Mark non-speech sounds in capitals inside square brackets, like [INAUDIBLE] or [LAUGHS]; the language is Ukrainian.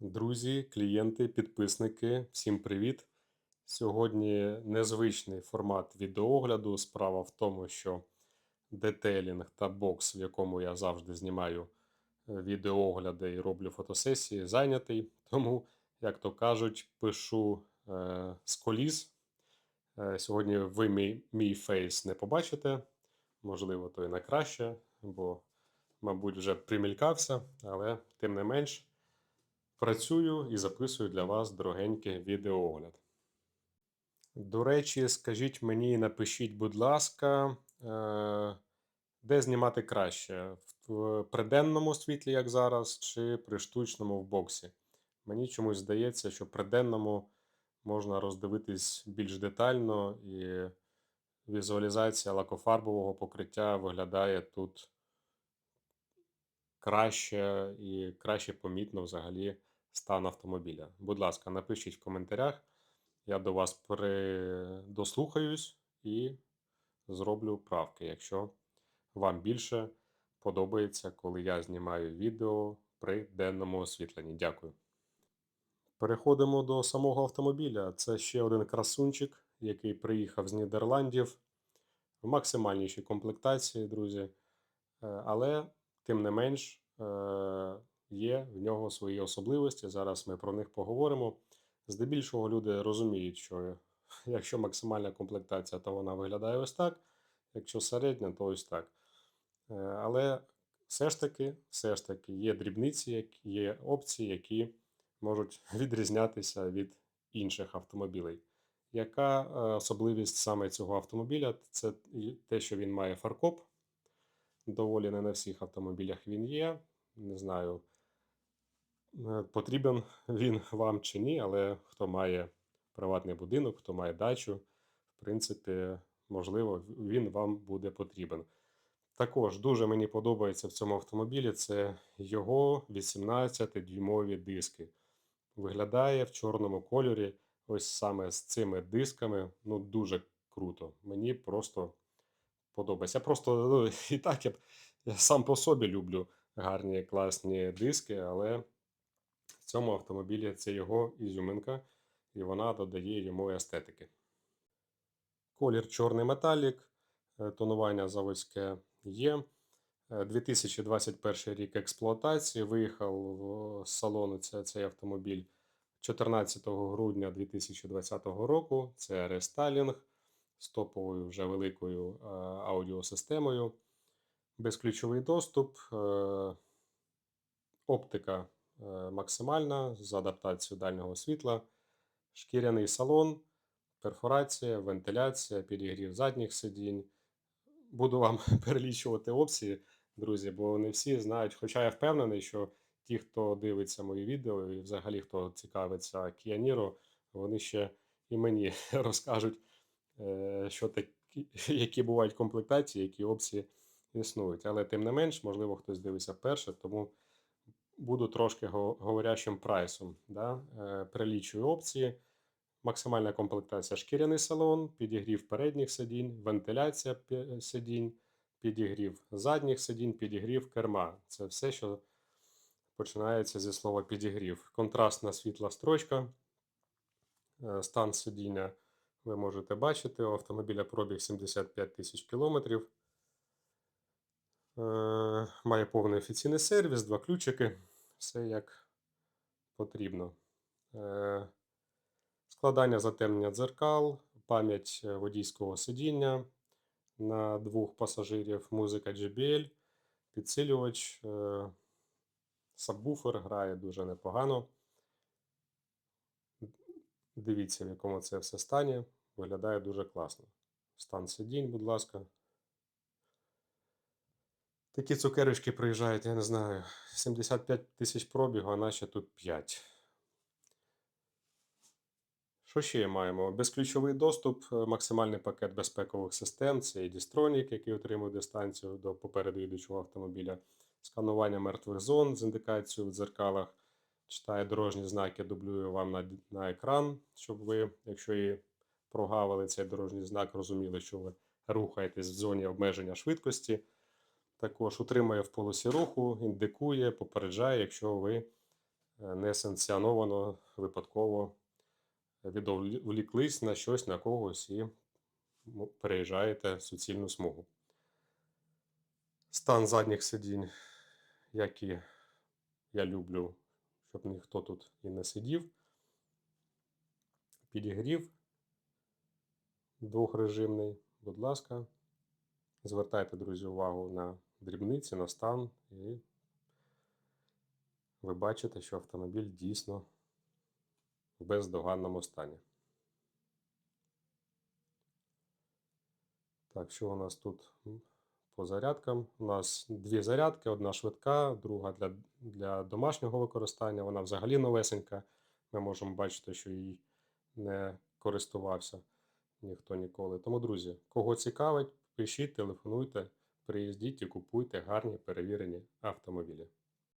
Друзі, клієнти, підписники, всім привіт! Сьогодні незвичний формат відеоогляду. Справа в тому, що детейлінг та бокс, в якому я завжди знімаю е, відеоогляди і роблю фотосесії, зайнятий. [LAUGHS] Тому, як то кажуть, пишу е, з коліс. Е, сьогодні ви мій, мій фейс не побачите. Можливо, то і на краще, бо, мабуть, вже примількався, але тим не менш. Працюю і записую для вас дорогенький відеоогляд. До речі, скажіть мені, напишіть, будь ласка, е, де знімати краще? В приденному світлі, як зараз, чи при штучному в боксі? Мені чомусь здається, що при денному можна роздивитись більш детально, і візуалізація лакофарбового покриття виглядає тут краще і краще помітно взагалі стан автомобіля. Будь ласка, напишіть в коментарях. Я до вас дослухаюсь і зроблю правки, якщо вам більше подобається, коли я знімаю відео при денному освітленні. Дякую. Переходимо до самого автомобіля. Це ще один красунчик, який приїхав з Нідерландів в максимальнішій комплектації, друзі. Е, але, тим не менш, е, є в нього свої особливості. Зараз ми про них поговоримо. Здебільшого люди розуміють, що [LAUGHS] якщо максимальна комплектація, то вона виглядає ось так. Якщо середня, то ось так. Е, але все ж таки, все ж таки є дрібниці, є опції, які можуть [LAUGHS] відрізнятися від інших автомобілей. Яка е, особливість саме цього автомобіля? Це те, що він має фаркоп. Доволі не на всіх автомобілях він є. Не знаю, потрібен він вам чи ні, але хто має приватний будинок, хто має дачу, в принципі, можливо, він вам буде потрібен. Також дуже мені подобається в цьому автомобілі це його 18-дюймові диски. Виглядає в чорному кольорі, ось саме з цими дисками. Ну, дуже круто. Мені просто подобається. Я просто ну, [LAUGHS] і так я, я сам по собі люблю гарні класні диски, але цьому автомобілі це його ізюминка, і вона додає йому естетики. Колір чорний металік, е, тонування заводське є. 2021 е, рік експлуатації. Виїхав з салону цей автомобіль 14 грудня 2020 року. Це рестайлінг з топовою вже великою е, аудіосистемою. Безключовий доступ, оптика Е, максимальна з адаптацією дальнього світла, шкіряний салон, перфорація, вентиляція, підігрів задніх сидінь. Буду вам [LAUGHS] перелічувати опції, друзі, бо не всі знають. Хоча я впевнений, що ті, хто дивиться мої відео і взагалі хто цікавиться Niro, вони ще і мені [LAUGHS] розкажуть, е, що такі, [LAUGHS] які бувають комплектації, які опції існують. Але тим не менш, можливо, хтось дивиться вперше, тому буду трошки говорящим прайсом. Да? Е, Прилічую опції. Максимальна комплектація шкіряний салон, підігрів передніх сидінь, вентиляція сидінь, підігрів задніх сидінь, підігрів керма. Це все, що починається зі слова підігрів. Контрастна світла строчка. Е, стан сидіння ви можете бачити. У автомобіля пробіг 75 тисяч кілометрів. Е, має повний офіційний сервіс, два ключики, все як потрібно. Е, складання затемнення дзеркал, пам'ять водійського сидіння на двох пасажирів, музика JBL, підсилювач, е, сабвуфер грає дуже непогано. Дивіться, в якому це все стані. Виглядає дуже класно. Стан сидінь, будь ласка. Такі цукерочки приїжджають, я не знаю, 75 тисяч пробігу, а наші тут 5. Що ще маємо? Безключовий доступ, е, максимальний пакет безпекових систем, це і Distronic, який отримує дистанцію до попереду йдучого автомобіля, сканування мертвих зон з індикацією в дзеркалах, читає дорожні знаки, дублює вам на на екран, щоб ви, якщо і прогавили цей дорожній знак, розуміли, що ви рухаєтесь в зоні обмеження швидкості. Також утримує в полосі руху, індикує, попереджає, якщо ви е, не санкціоновано випадково відволіклись на щось, на когось і м- переїжджаєте суцільну смугу. Стан задніх сидінь, як і я люблю, щоб ніхто тут і не сидів. Підігрів двохрежимний, будь ласка. Звертайте, друзі, увагу на дрібниці, на стан, і ви бачите, що автомобіль дійсно в бездоганному стані. Так, що у нас тут по зарядкам? У нас дві зарядки: одна швидка, друга для, для домашнього використання. Вона взагалі новесенька. Ми можемо бачити, що їй не користувався ніхто ніколи. Тому, друзі, кого цікавить, пишіть, телефонуйте, приїздіть і купуйте гарні перевірені автомобілі.